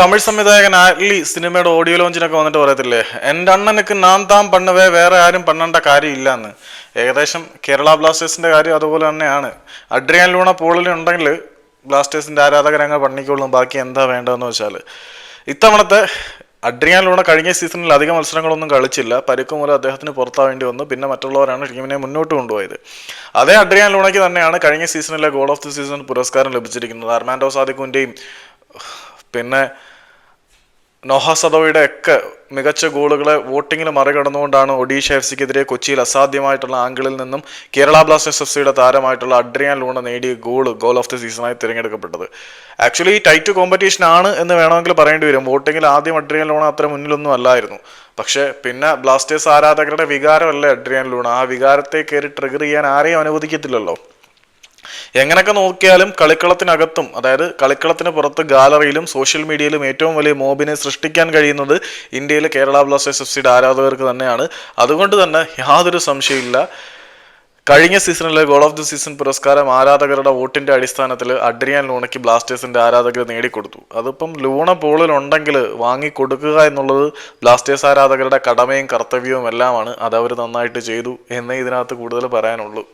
തമിഴ് സംവിധായകൻ ആർലി സിനിമയുടെ ഓഡിയോ ലോഞ്ചിനൊക്കെ വന്നിട്ട് പറയത്തില്ലേ? എന്റെ അണ്ണനക്ക് നാൻ താം പണ്ണവേ വേറെ ആരും പണ്ണേണ്ട കാര്യമില്ല എന്ന് ഏകദേശം കേരള ബ്ലാസ്റ്റേഴ്സിന്റെ കാര്യം അതുപോലെ തന്നെയാണ്. അഡ്രിയാൻ ലൂണ പോളിൽ ഉണ്ടെങ്കിൽ ബ്ലാസ്റ്റേഴ്സിന്റെ ആരാധകരങ്ങ് പണിക്കൊള്ളും. ബാക്കി എന്താ വേണ്ടതെന്ന് വെച്ചാൽ ഇത്തവണത്തെ അഡ്രിയാൻ ലൂണ കഴിഞ്ഞ സീസണിൽ അധിക മത്സരങ്ങളൊന്നും കളിച്ചില്ല. പരിക്ക് മൂലം അദ്ദേഹത്തിന് പുറത്താവേണ്ടി വന്നു. പിന്നെ മറ്റുള്ളവരാണ് ടീമിനെ മുന്നോട്ട് കൊണ്ടുപോയത്. അതേ അഡ്രിയാൻ ലൂണയ്ക്ക് തന്നെയാണ് കഴിഞ്ഞ സീസണിലെ ഗോൾ ഓഫ് ദി സീസൺ പുരസ്കാരം ലഭിച്ചിരിക്കുന്നത്. അർമാൻഡോ സാദിഖുവിന്റെയും പിന്നെ നോഹ സദോയുടെ ഒക്കെ മികച്ച ഗോളുകളെ വോട്ടിങ്ങിൽ മറികടന്നുകൊണ്ടാണ് ഒഡീഷ എഫ് സിക്കെതിരെ കൊച്ചിയിൽ അസാധ്യമായിട്ടുള്ള ആംഗിളിൽ നിന്നും കേരള ബ്ലാസ്റ്റേഴ്സ് എഫ് സിയുടെ താരമായിട്ടുള്ള അഡ്രിയാൻ ലൂണ നേടിയ ഗോൾ ഗോൾ ഓഫ് ദി സീസണായി തിരഞ്ഞെടുക്കപ്പെട്ടത്. ആക്ച്വലി ടൈറ്റ് കോമ്പറ്റീഷൻ ആണ് എന്ന് വേണമെങ്കിൽ പറയേണ്ടി വരും. വോട്ടിങ്ങിൽ ആദ്യം അഡ്രിയാൻ ലൂണ അത്ര മുന്നിലൊന്നും അല്ലായിരുന്നു. പക്ഷേ പിന്നെ ബ്ലാസ്റ്റേഴ്സ് ആരാധകരുടെ വികാരമല്ലേ അഡ്രിയാൻ ലൂണ? ആ വികാരത്തെ കയറി ട്രിഗർ ചെയ്യാൻ ആരെയും അനുവദിക്കത്തില്ലല്ലോ. എങ്ങനെയൊക്കെ നോക്കിയാലും കളിക്കളത്തിനകത്തും അതായത് കളിക്കളത്തിന് പുറത്ത് ഗാലറിയിലും സോഷ്യൽ മീഡിയയിലും ഏറ്റവും വലിയ മോബിനെ സൃഷ്ടിക്കാൻ കഴിയുന്നത് ഇന്ത്യയിലെ കേരള ബ്ലാസ്റ്റേഴ്സ് എഫ് സിയുടെ ആരാധകർക്ക് തന്നെയാണ്. അതുകൊണ്ട് തന്നെ യാതൊരു സംശയമില്ല കഴിഞ്ഞ സീസണിലെ ഗോൾ ഓഫ് ദി സീസൺ പുരസ്കാരം ആരാധകരുടെ വോട്ടിന്റെ അടിസ്ഥാനത്തിൽ അഡ്രിയാൻ ലൂണയ്ക്ക് ബ്ലാസ്റ്റേഴ്സിന്റെ ആരാധകർ നേടിക്കൊടുത്തു. അതിപ്പം ലൂണ പോളിലുണ്ടെങ്കിൽ വാങ്ങിക്കൊടുക്കുക എന്നുള്ളത് ബ്ലാസ്റ്റേഴ്സ് ആരാധകരുടെ കടമയും കർത്തവ്യവും എല്ലാമാണ് അതവർ നന്നായിട്ട് ചെയ്തു എന്നേ ഇതിനകത്ത് കൂടുതൽ പറയാനുള്ളൂ.